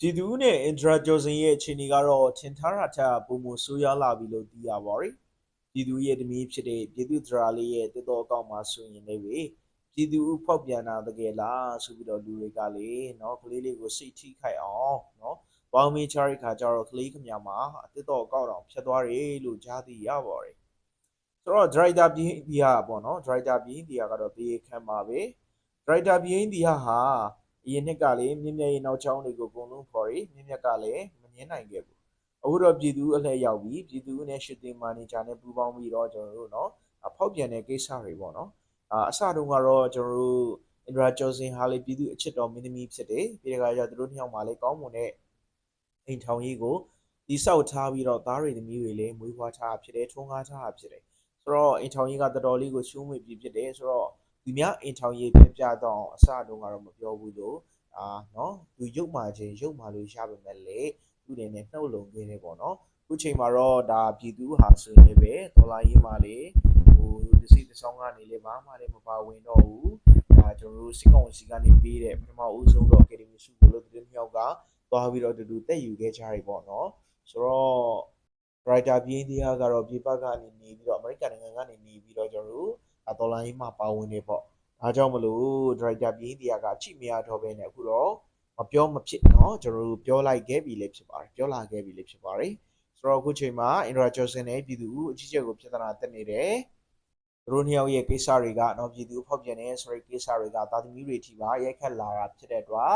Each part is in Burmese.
ပြည်သူနဲ့အင်ဒရာဂျော်စင်ရဲ့အခြေအနေကတော့ထင်ထားတာထက်ပုံမဆိုးရွားလာပြီလို့သိရပါတယ်။ပြည်သူရဲ့တမီးဖြစ်တဲ့ပြည်သူဒရာလေးရဲ့တတော်အကောင့်မှာဆိုရင်လည်းပဲပြည်သူဖောက်ပြန်တာတကယ်လားဆိုပြီးတော့လူတွေကလေနော်ကလေးလေးကိုစိတ်ထိခိုက်အောင်နော်ပေါင်းမင်းချရခါကျတော့ကလေးခမမှာတတော်အကောင့်တော့ဖြတ်သွားတယ်လို့ကြားသိရပါတယ်။ဆိုတော့ driver ပြင်းဒီဟာပေါ့နော် driver ပြင်းဒီဟာကတော့ဘေးခံပါပဲ။ driver ပြင်းဒီဟာဟာ အရင်နှစ်ကလည်းမြင့်မြတ်ရေးနောက်ချောင်းတွေကိုအကုန်လုံးဖော်ရီမြင့်မြတ်ကလည်းမငင်းနိုင်ခဲ့ဘူးအခုတော့ပြည်သူအလှည့်ရောက်ပြီးပြည်သူနဲ့ရှစ်တင်မာနေဂျာနဲ့ပူးပေါင်းပြီးတော့ကျွန်တော်တို့နော်ဖောက်ပြန်တဲ့ကိစ္စတွေပေါ့နော်အာအစတုန်းကတော့ကျွန်တော်တို့အင်ဒရာဂျော်စင်ဟာလေပြည်သူအချစ်တော်မင်းသမီးဖြစ်တယ်ပြည်တကာရသူတို့နှစ်ယောက်မှာလည်းကောင်းမွန်တဲ့အိမ်ထောင်ရေးကိုဒီဆောက်ထားပြီးတော့သားတွေသမီးတွေလည်းမွေးဖွားထားဖြစ်တယ်ထွန်းကားထားဖြစ်တယ်ဆိုတော့အိမ်ထောင်ရေးကတော်တော်လေးကိုရှုံးဝေပြီးဖြစ်တယ်ဆိုတော့ ဒီများအိမ်ထောင်ရေးပြပြတော့အစတုန်းကတော့မပြောဘူးလို့အာနော်သူရုပ်မာခြင်းရုပ်မာလို့ရပါမယ်လေသူနေနဲ့နှုတ်လုံခဲ့တယ်ပေါ့နော်အခုချိန်မှာတော့ဒါပြည်သူဟာဆိုရင်လည်းပဲဒေါ်လာရေးမှာလေဟိုဒီစီတစ်ဆောင်ကနေလေဘာမှလည်းမပါဝင်တော့ဘူးဒါကျွန်တော်တို့စစ်ကောင်စီကနေပေးတဲ့ပထမဦးဆုံးတော့ Academy စုလို့တည်းမြောက်ကသွားပြီးတော့တူတူတက်ယူခဲ့ကြရပေါ့နော်ဆိုတော့ writer ပြင်းတရားကတော့ပြည်ပကနေနေပြီးတော့ American နိုင်ငံကနေနေပြီးတော့ကျွန်တော်တို့ ဒေါ်လာရေးမှာပါဝင်နေပေါ့ ဒါကြောင့်မလို့ဒရိုက်တာပြင်းတရားကချိမရတော့ဘဲနဲ့အခုတော့မပြောမဖြစ်เนาะကျွန်တော်တို့ပြောလိုက်ခဲ့ပြီလေဖြစ်ပါတယ်ပြောလာခဲ့ပြီလေဖြစ်ပါတယ်ဆိုတော့အခုချိန်မှာ Indra Johnson နဲ့ပြည်သူအကြီးကျယ်ကိုပြဿနာတက်နေတယ်သူတို့နှစ်ယောက်ရဲ့ကိစ္စတွေကเนาะပြည်သူဖောက်ပြန်နေဆိုတဲ့ကိစ္စတွေကတာသမီတွေထိပါရိုက်ခတ်လာတာဖြစ်တဲ့အတွက်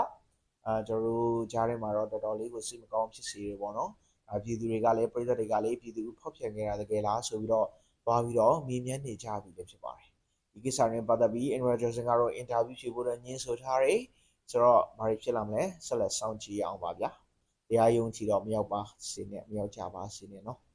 အာကျွန်တော်တို့ကြားထဲမှာတော့တော်တော်လေးကိုစိတ်မကောင်းဖြစ်စေတယ်ပေါ့နော်အာပြည်သူတွေကလည်းပြည်သက်တွေကလည်းပြည်သူဖောက်ပြန်နေတာတကယ်လားဆိုပြီးတော့ သွားပြီးတော့မေးမြန်းနေကြပြီလည်းဖြစ်ပါတယ်။ဒီကိစ္စနဲ့ပတ်သက်ပြီး Andrew Johnson ကတော့ interview ဖြေဖို့လည်းညှင်းဆိုထားတယ်။ဆိုတော့ဘာတွေဖြစ်လာမလဲဆက်လက်စောင့်ကြည့်ရအောင်ပါဗျာ။တရားရုံးချီတော့မရောက်ပါစေနဲ့မရောက်ကြပါစေနဲ့နော်။